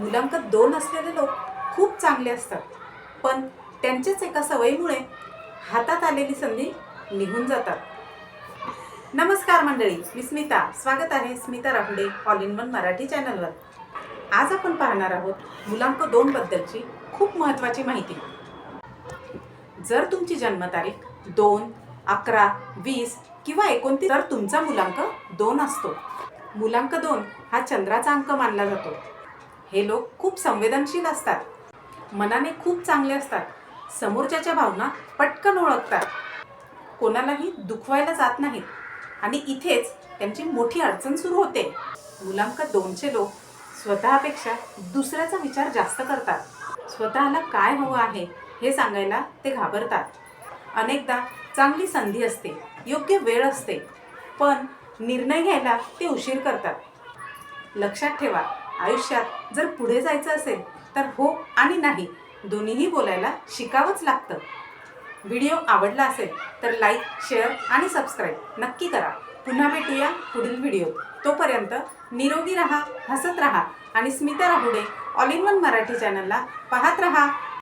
मुलांक दोन असलेले लोक खूप चांगले असतात. पण त्यांच्याच एका सवयीमुळे हातात आलेली संधी निघून जातात. नमस्कार मंडळी मी स्मिता. स्वागत आहे Smita Rahude all in one Marathi चॅनलवर. आज आपण पाहणार आहोत मुलांक दोन बद्दलची खूप महत्त्वाची माहिती. जर तुमची जन्मतारीख दोन अकरा वीस किंवा एकोणतीस तर तुमचा मुलांक दोन असतो. मुलांक दोन हा चंद्राचा अंक मानला जातो. हे लोक खूप संवेदनशील असतात. मनाने खूप चांगले असतात. समोरच्याच्या भावना पटकन ओळखतात. कोणालाही दुखवायला जात नाहीत. आणि इथेच त्यांची मोठी अडचण सुरू होते. मुलांक दोनचे लोक स्वतःपेक्षा दुसऱ्याचा विचार जास्त करतात. स्वतःला काय हवं आहे हे सांगायला ते घाबरतात. अनेकदा चांगली संधी असते योग्य वेळ असते पण निर्णय घ्यायला ते उशीर करतात. लक्षात ठेवा आयुष्यात जर पुढे जायचं असेल तर हो आणि नाही दोन्हीही बोलायला शिकावंच लागतं. व्हिडिओ आवडला असेल तर लाईक शेअर आणि सबस्क्राईब नक्की करा. पुन्हा भेटूया पुढील व्हिडिओ तोपर्यंत निरोगी रहा हसत रहा आणि Smita Rahude all in one Marathi चॅनलला पाहत रहा.